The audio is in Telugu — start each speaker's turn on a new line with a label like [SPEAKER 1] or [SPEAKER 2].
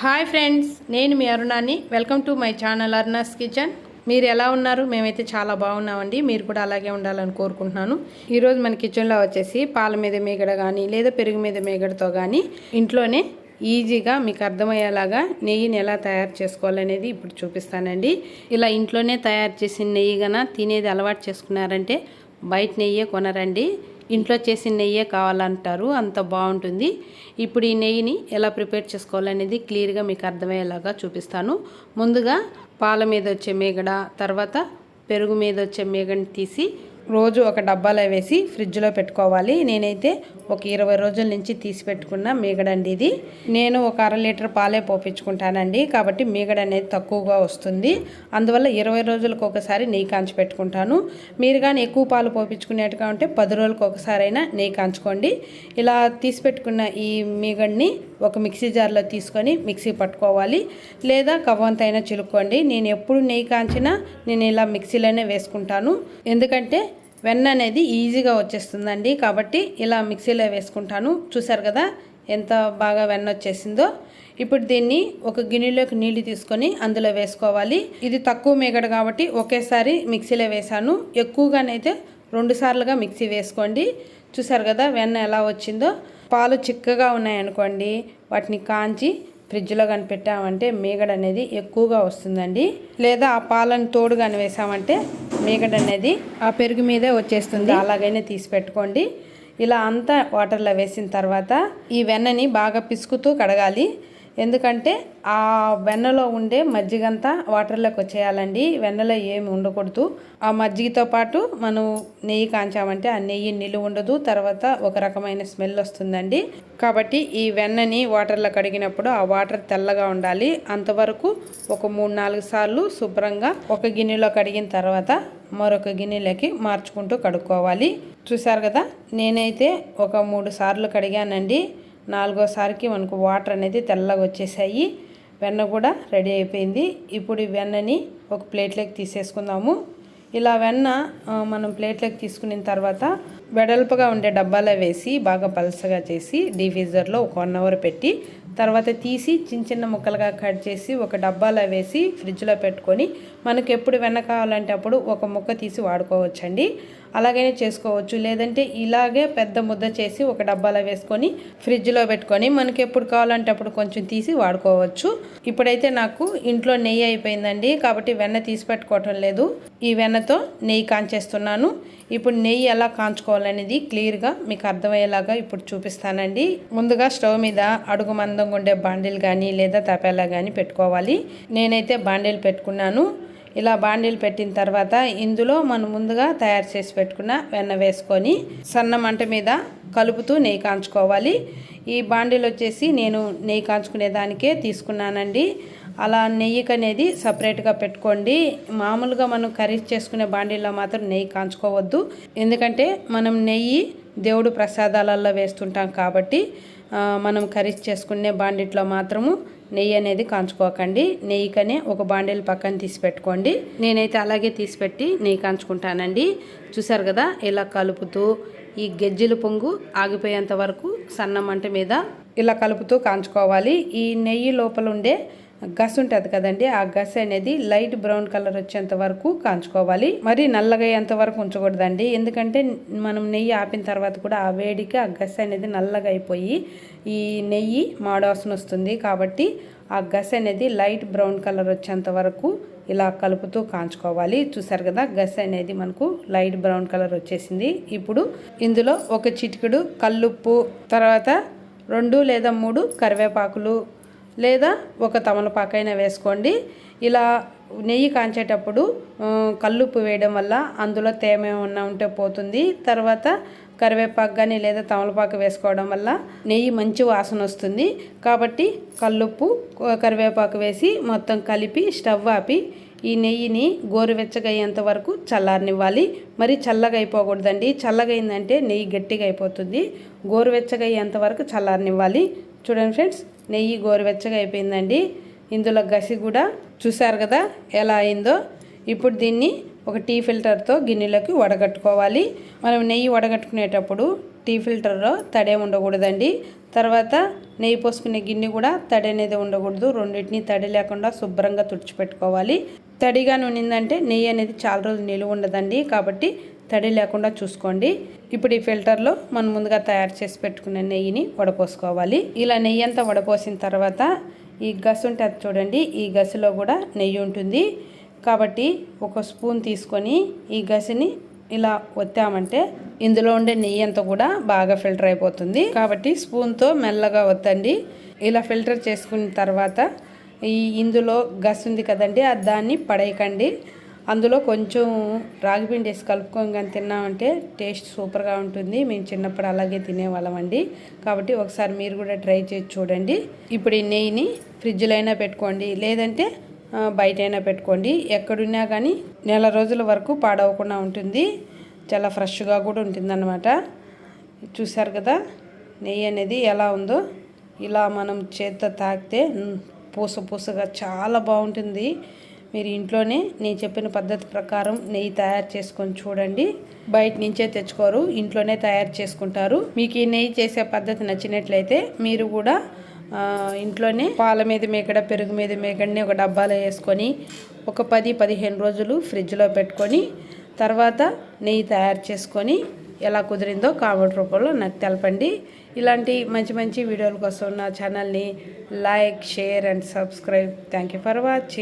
[SPEAKER 1] హాయ్ ఫ్రెండ్స్ నేను మీ అరుణాని. Welcome to my channel Aruna's kitchen. మీరు ఎలా ఉన్నారు? మేమైతే చాలా బాగున్నామండి. మీరు కూడా అలాగే ఉండాలని కోరుకుంటున్నాను. ఈరోజు మన కిచెన్లో వచ్చేసి పాల మీద మేగడ కానీ లేదా పెరుగు మీద మేగడతో కానీ ఇంట్లోనే ఈజీగా మీకు అర్థమయ్యేలాగా నెయ్యిని ఎలా తయారు చేసుకోవాలనేది ఇప్పుడు చూపిస్తానండి. ఇలా ఇంట్లోనే తయారు చేసిన నెయ్యి గన తినేది అలవాటు చేసుకున్నారంటే బయట నెయ్యే కొనరండి. ఇంట్లో చేసిన నెయ్యే కావాలంటారు అంత బాగుంటుంది. ఇప్పుడు ఈ నెయ్యిని ఎలా ప్రిపేర్ చేసుకోవాలనేది క్లియర్గా మీకు అర్థమయ్యేలాగా చూపిస్తాను. ముందుగా పాల మీద వచ్చే మేగడ తర్వాత పెరుగు మీద వచ్చే మేగడని తీసి రోజు ఒక డబ్బాలో వేసి ఫ్రిడ్జ్లో పెట్టుకోవాలి. నేనైతే ఒక ఇరవై రోజుల నుంచి తీసి పెట్టుకున్న మీగడండి ఇది. నేను ఒక అర లీటర్ పాలే పోపించుకుంటానండి. కాబట్టి మీగడ అనేది తక్కువగా వస్తుంది. అందువల్ల ఇరవై రోజులకు ఒకసారి నెయ్యి కాంచి పెట్టుకుంటాను. మీరు కానీ ఎక్కువ పాలు పోపించుకునేట్టుగా ఉంటే పది రోజులకు ఒకసారి అయినా నెయ్యి కాంచుకోండి. ఇలా తీసి పెట్టుకున్న ఈ మీగడిని ఒక మిక్సీ జార్లో తీసుకొని మిక్సీ పట్టుకోవాలి. లేదా కవ్వంతైనా చిలుక్కోండి. నేను ఎప్పుడు నెయ్యి కాంచినా నేను ఇలా మిక్సీలోనే వేసుకుంటాను. ఎందుకంటే వెన్న అనేది ఈజీగా వచ్చేస్తుందండి. కాబట్టి ఇలా మిక్సీలో వేసుకుంటాను. చూసారు కదా ఎంత బాగా వెన్న వచ్చేసిందో. ఇప్పుడు దీన్ని ఒక గిన్నెలోకి నీళ్ళు తీసుకొని అందులో వేసుకోవాలి. ఇది తక్కువ మేగడ కాబట్టి ఒకేసారి మిక్సీలో వేసాను ఎక్కువగానైతే రెండు సార్లుగా మిక్సీ వేసుకోండి. చూసారు కదా వెన్న ఎలా వచ్చిందో. పాలు చిక్కగా ఉన్నాయనుకోండి వాటిని కాంచి ఫ్రిడ్జ్లో కానీ పెట్టామంటే మీగడ అనేది ఎక్కువగా వస్తుందండి. లేదా ఆ పాలను తోడు కానీ వేసామంటే మీగడ అనేది ఆ పెరుగు మీదే వచ్చేస్తుంది. అలాగైనా తీసి పెట్టుకోండి ఇలా అంతా వాటర్లో వేసిన తర్వాత ఈ వెన్నని బాగా పిసుకుతూ కడగాలి. ఎందుకంటే ఆ వెన్నలో ఉండే మజ్జిగంతా వాటర్లోకి వచ్చేయాలండి. వెన్నలో ఏమి ఉండకూడదు. ఆ మజ్జిగతో పాటు మనం నెయ్యి కాంచామంటే ఆ నెయ్యి నిలువ ఉండదు. తర్వాత ఒక రకమైన స్మెల్ వస్తుందండి. కాబట్టి ఈ వెన్నని వాటర్లో కడిగినప్పుడు ఆ వాటర్ తెల్లగా ఉండాలి. అంతవరకు ఒక మూడు నాలుగు సార్లు శుభ్రంగా ఒక గిన్నెలో కడిగిన తర్వాత మరొక గిన్నెలోకి మార్చుకుంటూ కడుక్కోవాలి. చూసారు కదా? నేనైతే ఒక మూడు సార్లు కడిగానండి. నాలుగోసారికి మనకు వాటర్ అనేది తెల్లగా వచ్చేసాయి. వెన్న కూడా రెడీ అయిపోయింది. ఇప్పుడు ఈ వెన్నని ఒక ప్లేట్లోకి తీసేసుకుందాము. ఇలా వెన్న మనం ప్లేట్లోకి తీసుకున్న తర్వాత వెడల్పుగా ఉండే డబ్బాలో వేసి బాగా పలసగా చేసి డీఫ్రీజర్లో ఒక వన్ అవర్ పెట్టి తర్వాత తీసి చిన్న చిన్న ముక్కలుగా కట్ చేసి ఒక డబ్బాలో వేసి ఫ్రిడ్జ్లో పెట్టుకొని మనకు ఎప్పుడు వెన్న కావాలంటే అప్పుడు ఒక ముక్క తీసి వాడుకోవచ్చండి. అలాగనే చేసుకోవచ్చు. లేదంటే ఇలాగే పెద్ద ముద్ద చేసి ఒక డబ్బాలో వేసుకొని ఫ్రిడ్జ్లో పెట్టుకొని మనకి ఎప్పుడు కావాలంటే అప్పుడు కొంచెం తీసి వాడుకోవచ్చు. ఇప్పుడైతే నాకు ఇంట్లో నెయ్యి అయిపోయిందండి. కాబట్టి వెన్న తీసి పెట్టుకోవటం లేదు. ఈ వెన్నతో నెయ్యి కాంచేస్తున్నాను. ఇప్పుడు నెయ్యి ఎలా కాంచుకోవాలనేది క్లియర్గా మీకు అర్థమయ్యేలాగా ఇప్పుడు చూపిస్తానండి. ముందుగా స్టవ్ మీద అడుగు మందంగా ఉండే బాండిల్ కానీ లేదా తపేలా కానీ పెట్టుకోవాలి. నేనైతే బాండిల్ పెట్టుకున్నాను. ఇలా బాండీలు పెట్టిన తర్వాత ఇందులో మనం ముందుగా తయారు చేసి పెట్టుకున్న వెన్న వేసుకొని సన్న మంట మీద కలుపుతూ నెయ్యి కాంచుకోవాలి. ఈ బాండీలు వచ్చేసి నేను నెయ్యి కాంచుకునే దానికే తీసుకున్నానండి. అలా నెయ్యికి అనేది సపరేట్గా పెట్టుకోండి. మామూలుగా మనం కర్రీ చేసుకునే బాండీల్లో మాత్రం నెయ్యి కాంచుకోవద్దు. ఎందుకంటే మనం నెయ్యి దేవుడు ప్రసాదాలలో వేస్తుంటాం కాబట్టి మనం కర్రీ చేసుకునే బాండిట్లో మాత్రము నెయ్యి అనేది కాంచుకోకండి. నెయ్యికనే ఒక బాండీలు పక్కన తీసి పెట్టుకోండి. నేనైతే అలాగే తీసిపెట్టి నెయ్యి కాంచుకుంటానండి. చూసారు కదా ఇలా కలుపుతూ ఈ గెజ్జెల పొంగు ఆగిపోయేంత వరకు సన్న మంట మీద ఇలా కలుపుతూ కాంచుకోవాలి. ఈ నెయ్యి లోపల ఉండే గస్ ఉంటుంది కదండి ఆ గస్ అనేది లైట్ బ్రౌన్ కలర్ వచ్చేంత వరకు కాంచుకోవాలి. మరి నల్లగయ్యేంత వరకు ఉంచకూడదండి. ఎందుకంటే మనం నెయ్యి ఆపిన తర్వాత కూడా ఆ వేడికి ఆ గస్ అనేది నల్లగా అయిపోయి ఈ నెయ్యి మాడవాసన వస్తుంది. కాబట్టి ఆ గస్ అనేది లైట్ బ్రౌన్ కలర్ వచ్చేంత వరకు ఇలా కలుపుతూ కాంచుకోవాలి. చూసారు కదా గస్ అనేది మనకు లైట్ బ్రౌన్ కలర్ వచ్చేసింది. ఇప్పుడు ఇందులో ఒక చిటికెడు కల్లుప్పు తర్వాత రెండు లేదా మూడు కరివేపాకులు లేదా ఒక తమలపాకైనా వేసుకోండి. ఇలా నెయ్యి కాంచేటప్పుడు కల్లుప్పు వేయడం వల్ల అందులో తేమ ఏమన్నా ఉంటే పోతుంది. తర్వాత కరివేపాకు కానీ లేదా తమలపాకు వేసుకోవడం వల్ల నెయ్యి మంచి వాసన వస్తుంది. కాబట్టి కల్లుప్పు కరివేపాకు వేసి మొత్తం కలిపి స్టవ్ ఆపి ఈ నెయ్యిని గోరువెచ్చగా అయ్యేంత వరకు చల్లారనివ్వాలి. మరి చల్లగా అయిపోకూడదండి. చల్లగైందంటే నెయ్యి గట్టిగా అయిపోతుంది. గోరువెచ్చగా అయ్యేంత వరకు చల్లారనివ్వాలి. చూడండి ఫ్రెండ్స్ నెయ్యి గోరువెచ్చగా అయిపోయిందండి. ఇందులో గసి కూడా చూసారు కదా ఎలా అయిందో. ఇప్పుడు దీన్ని ఒక టీ ఫిల్టర్తో గిన్నెలోకి వడగట్టుకోవాలి. మనం నెయ్యి వడగట్టుకునేటప్పుడు టీ ఫిల్టర్లో తడే ఉండకూడదండి. తర్వాత నెయ్యి పోసుకునే గిన్నె కూడా తడి అనేది ఉండకూడదు. రెండింటిని తడి లేకుండా శుభ్రంగా తుడిచిపెట్టుకోవాలి. తడిగా నూనిందంటే నెయ్యి అనేది చాలా రోజులు నిలువ ఉండదండి. కాబట్టి తడి లేకుండా చూసుకోండి. ఇప్పుడు ఈ ఫిల్టర్లో మనం ముందుగా తయారు చేసి పెట్టుకున్న నెయ్యిని వడపోసుకోవాలి. ఇలా నెయ్యి అంతా వడపోసిన తర్వాత ఈ గసు ఉంటుంది అది చూడండి ఈ గసిలో కూడా నెయ్యి ఉంటుంది. కాబట్టి ఒక స్పూన్ తీసుకొని ఈ గసిని ఇలా ఒత్తామంటే ఇందులో ఉండే నెయ్యి అంతా కూడా బాగా ఫిల్టర్ అయిపోతుంది. కాబట్టి స్పూన్తో మెల్లగా ఒత్తండి. ఇలా ఫిల్టర్ చేసుకున్న తర్వాత ఈ ఇందులో గస్ ఉంది కదండి అది దాన్ని పడేయకండి. అందులో కొంచెం రాగిపిండి వేసి కలుపుకొని కానీ తిన్నామంటే టేస్ట్ సూపర్గా ఉంటుంది. మేము చిన్నప్పుడు అలాగే తినేవాళ్ళమండి కాబట్టి ఒకసారి మీరు కూడా ట్రై చేసి చూడండి. ఇప్పుడు ఈ నెయ్యిని ఫ్రిడ్జ్లో అయినా పెట్టుకోండి లేదంటే బయట అయినా పెట్టుకోండి. ఎక్కడున్నా కానీ నెల రోజుల వరకు పాడవకుండా ఉంటుంది. చాలా ఫ్రెష్గా కూడా ఉంటుందన్నమాట. చూసారు కదా నెయ్యి అనేది ఎలా ఉందో ఇలా మనం చేత్తో తాకితే పూస పూసగా చాలా బాగుంటుంది. మీరు ఇంట్లోనే నేను చెప్పిన పద్ధతి ప్రకారం నెయ్యి తయారు చేసుకొని చూడండి. బయట నుంచే తెచ్చుకోరు ఇంట్లోనే తయారు చేసుకుంటారు. మీకు ఈ నెయ్యి చేసే పద్ధతి నచ్చినట్లయితే మీరు కూడా ఇంట్లోనే పాల మీద మేకడ పెరుగు మీద మేకడని ఒక డబ్బాలో వేసుకొని ఒక పది పదిహేను రోజులు ఫ్రిడ్జ్లో పెట్టుకొని తర్వాత నెయ్యి తయారు చేసుకొని ఎలా కుదిరిందో కామెంట్ రూపంలో నాకు తెలపండి. ఇలాంటి మంచి మంచి వీడియోల కోసం నా ఛానల్ని like share and subscribe. Thank you for watching.